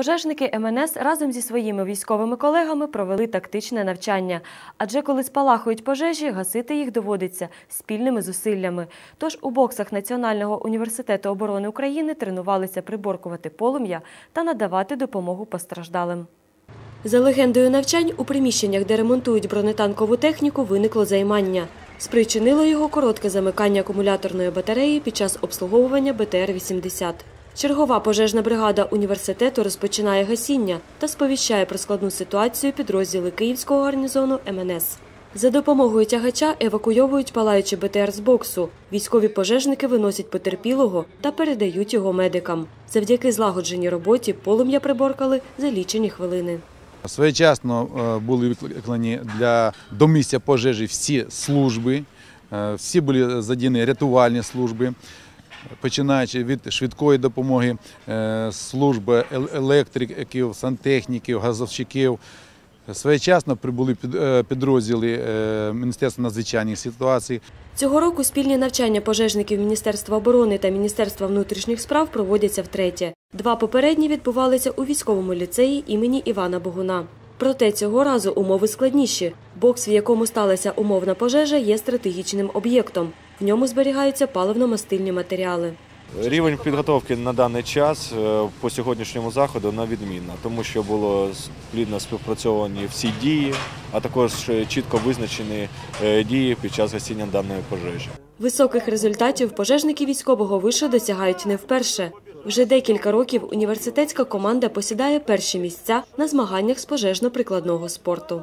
Пожежники МНС разом зі своїми військовими колегами провели тактичне навчання. Адже коли спалахують пожежі, гасити їх доводиться спільними зусиллями. Тож у боксах Національного університету оборони України тренувалися приборкувати полум'я та надавати допомогу постраждалим. За легендою навчань, у приміщеннях, де ремонтують бронетанкову техніку, виникло займання. Спричинило його коротке замикання акумуляторної батареї під час обслуговування БТР-80. Чергова пожежна бригада університету розпочинає гасіння та сповіщає про складну ситуацію підрозділи Київського гарнізону МНС. За допомогою тягача евакуйовують палаючий БТР з боксу. Військові пожежники виносять потерпілого та передають його медикам. Завдяки злагодженій роботі полум'я приборкали за лічені хвилини. Своєчасно е, були викликані для до місця пожежі всі служби, е, всі були задіяні рятувальні служби, починаючи від швидкої допомоги, е, служби ел- електриків, сантехніків, газовщиків. Своєчасно прибули е, підрозділи е, Міністерства надзвичайних ситуацій. Цього року спільні навчання пожежників Міністерства оборони та Міністерства внутрішніх справ проводяться втретє. Два попередні відбувалися у військовому ліцеї імені Івана Богуна. Проте цього разу умови складніші. Бокс, в якому сталася умовна пожежа, є стратегічним об'єктом. В ньому зберігаються паливно-мастильні матеріали. Рівень підготовки на даний час е, по сьогоднішньому заходу на відмінно, тому що було плідно співпрацьовані всі дії, а також е, чітко визначені е, дії під час гасіння даної пожежі. Високих результатів пожежники військового вишу досягають не вперше. Вже декілька років університетська команда посідає перші місця на змаганнях з пожежно-прикладного спорту.